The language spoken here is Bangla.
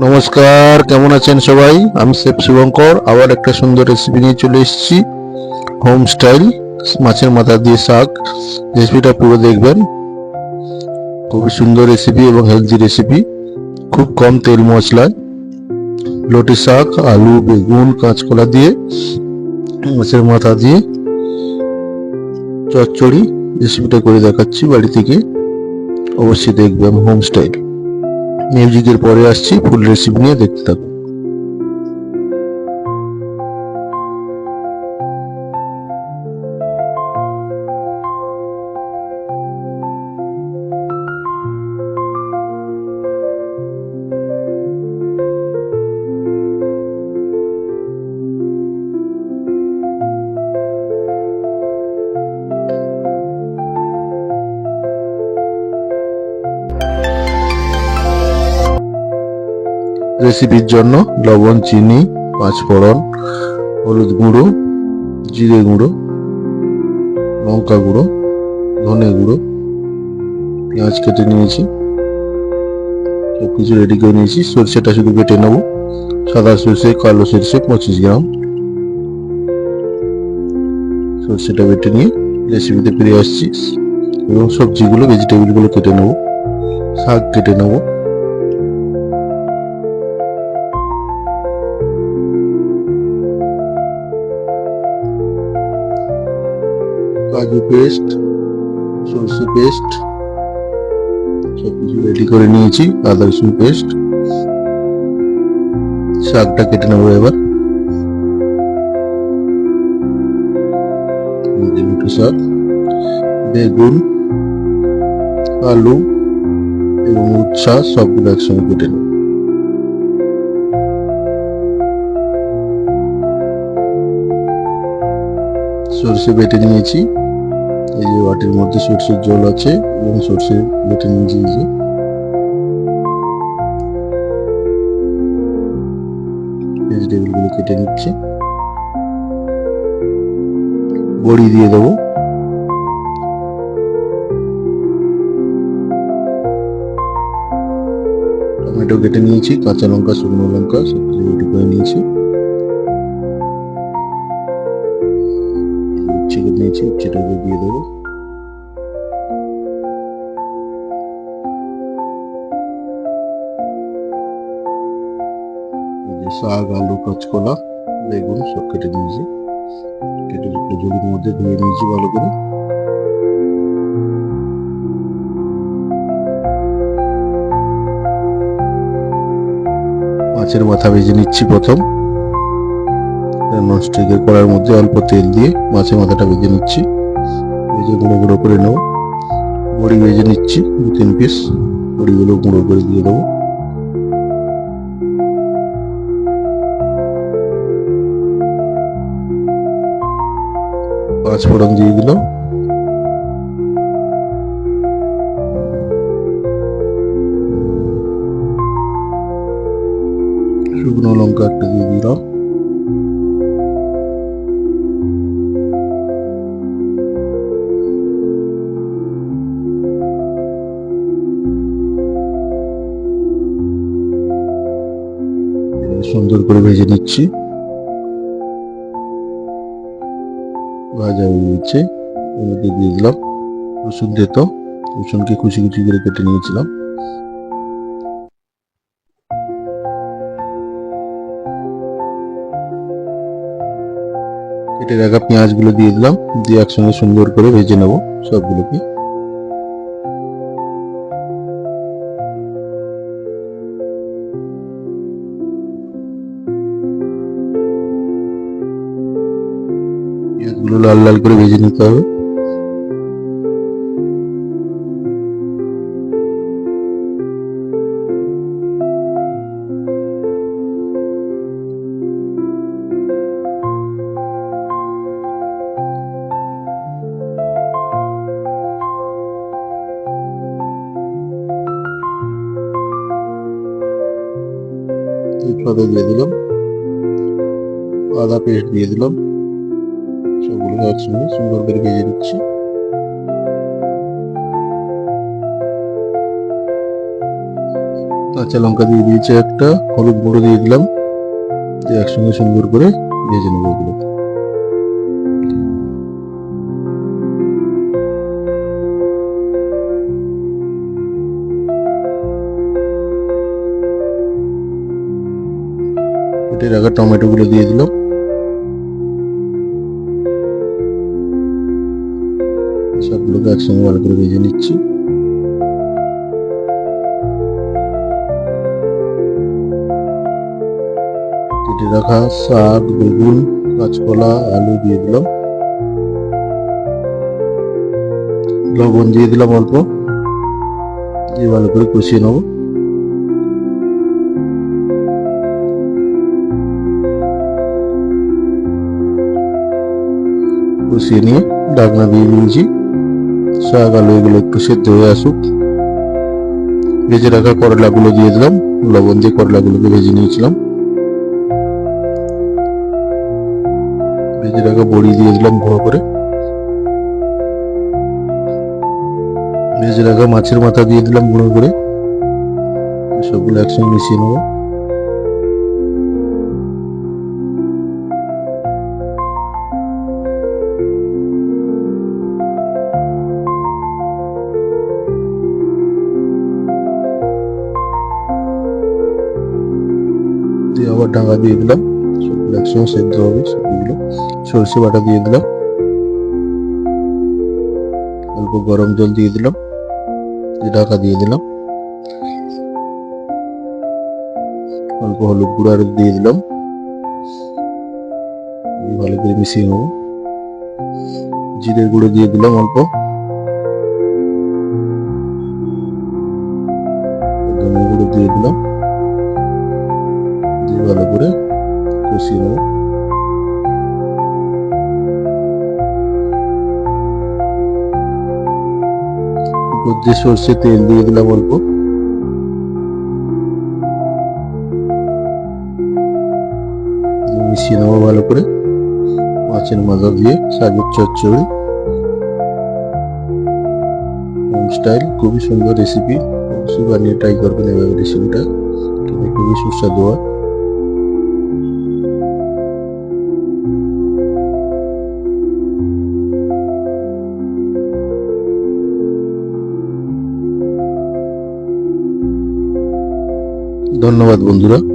নমস্কার, কেমন আছেন সবাই? আমি শেফ শুভঙ্কর আবার একটা সুন্দর রেসিপি নিয়ে চলে এসেছি। হোম স্টাইল মাছের মাথা দিয়ে শাক। রেসিপিটা পুরো দেখবেন। খুবই সুন্দর রেসিপি এবং হেলদি রেসিপি খুব কম তেল মশলায়। লটি শাক, আলু, বেগুন, কাঁচকলা দিয়ে, মাছের মাথা দিয়ে চচ্চড়ি। রেসিপিটা করে দেখাচ্ছি বাড়ি থেকে। অবশ্যই দেখবেন হোম স্টাইল মিউজিকের পরে আসছি ফুল রেসিপি নিয়ে দেখতে থাকুন রেসিপির জন্য লবণ, চিনি, পাঁচফোড়ন, হলুদ গুঁড়ো, জিরে গুঁড়ো, লঙ্কা গুঁড়ো, ধনে গুঁড়ো, পেঁয়াজ কেটে নিয়েছি। সব কিছু রেডি করে নিয়েছি। সরষেটা শুধু বেটে নেব। সাদা সরষে, কালো সরষে, পঁচিশ গ্রাম। সরষেটা বেটে নিয়ে রেসিপিতে ফিরে আসছি। এবং সবজিগুলো ভেজিটেবিলগুলো কেটে নেব। শাক কেটে নেব। কাজু পেস্ট সরষে পেস্ট সব কিছু রেডি করে নিয়েছি, আদা রসুন পেস্ট শাকটা কেটে নেব এবার। এই শাক, বেগুন, আলু এবং উচ্ছা, সবগুলো একসঙ্গে কেটে নেব। সরষে বেটে নিয়েছি। এই যে বাটির মধ্যে সরষের জল আছে, এবং সরষে বেটে নিয়েছি এই যে। কেটে নিচ্ছি। বড়ি দিয়ে দেবো। টমেটো কেটে নিয়েছি, কাঁচা লঙ্কা, শুকনো লঙ্কা সব করে নিয়েছি। কেটে নিয়েছি উচ্ছেটাকে দিয়ে দেবো শাক আলু কাঁচকলা বেগুন সব কেটে নিয়েছি কেটে একটু জলের মধ্যে ধুয়ে নিয়েছি ভালো করে। মাছের মাথা ভেজে নিচ্ছি প্রথম। ননস্টিকের কড়ার মধ্যে অল্প তেল দিয়ে মাছের মাথাটা ভেজে নিচ্ছি। ভেজে গুঁড়ো গুঁড়ো করে নেব। বড়ি ভেজে নিচ্ছি, দু তিন পিস বড়িগুলো গুঁড়ো করে দিয়ে দেবো। পাঁচ ফোড়ন দিয়ে দিলাম। শুকনো লঙ্কা একটা দিয়ে দিলাম। সুন্দর করে ভেজে নিচ্ছি। ভাজা হয়ে গেছে। এর মধ্যে দিয়ে দিলাম রসুন দিত রসুনকে কুচি কুচি করে কেটে নিয়েছিলাম। কেটে রাখা পেঁয়াজগুলো দিয়ে দিলাম। দিয়ে একসঙ্গে সুন্দর করে ভেজে নেব সবগুলোকে। পেঁয়াজগুলো লাল লাল করে ভেজে নিতে হবে। দিয়ে দিলাম আদা পেস্ট দিয়ে দিলাম। সবগুলো একসঙ্গে সুন্দর করে ভেজে নিচ্ছি কাঁচা লঙ্কা দিয়ে দিয়েছে একটা, হলুদ গুঁড়ো দিয়ে দিলাম। দিয়ে একসঙ্গে সুন্দর করে ভেজে নেব এগুলো। কেটে রাখা টমেটো গুলো দিয়ে দিলাম। সবগুলোকে একসঙ্গে ভালো করে ভেজে নিচ্ছি। কেটে রাখা শাক, বেগুন, কাঁচকলা, আলু দিয়ে দিলাম। লবণ দিয়ে দিলাম অল্প। দিয়ে ভালো করে কষিয়ে নেব। কষিয়ে নিয়ে ঢাকনা দিয়ে দিয়েছি। শাক আলু এগুলো একটু সেদ্ধ হয়ে আসুক। ভেজে রাখা করলাগুলো দিয়ে দিলাম। লবণ দিয়ে করলাগুলোকে ভেজে নিয়েছিলাম। ভেজে রাখা বড়ি দিয়ে দিলাম গুঁড়ো করে। ভেজে রাখা মাছের মাথা দিয়ে দিলাম গুঁড়ো করে। সবগুলো একসঙ্গে মিশিয়ে নেব। দিয়ে আবার ঢাকা দিয়ে দিলাম। সবগুলো একসঙ্গে সেদ্ধ হবে, সবগুলো। সরষে বাটা দিয়ে দিলাম। অল্প গরম জল দিয়ে দিলাম। ঢাকা দিয়ে দিলাম। অল্প হলুদ গুঁড়ো আর দিয়ে দিলাম। ভালো করে মিশিয়ে নেব। জিরের গুঁড়ো দিয়ে দিলাম অল্প। ধনে গুঁড়ো দিয়ে দিলাম। দিয়ে ভালো করে কষিয়ে নেব। দিয়ে সর্ষে তেল দিয়ে দিলাম অল্প। মিশিয়ে নেব ভালো করে। মাছের মাথা দিয়ে শাকের চচ্চড়ি। স্টাইল খুবই সুন্দর রেসিপি অবশ্যই বানিয়ে ট্রাই করবেন এভাবে রেসিপিটা খুবই সুস্বাদু হয়। ধন্যবাদ বন্ধুরা।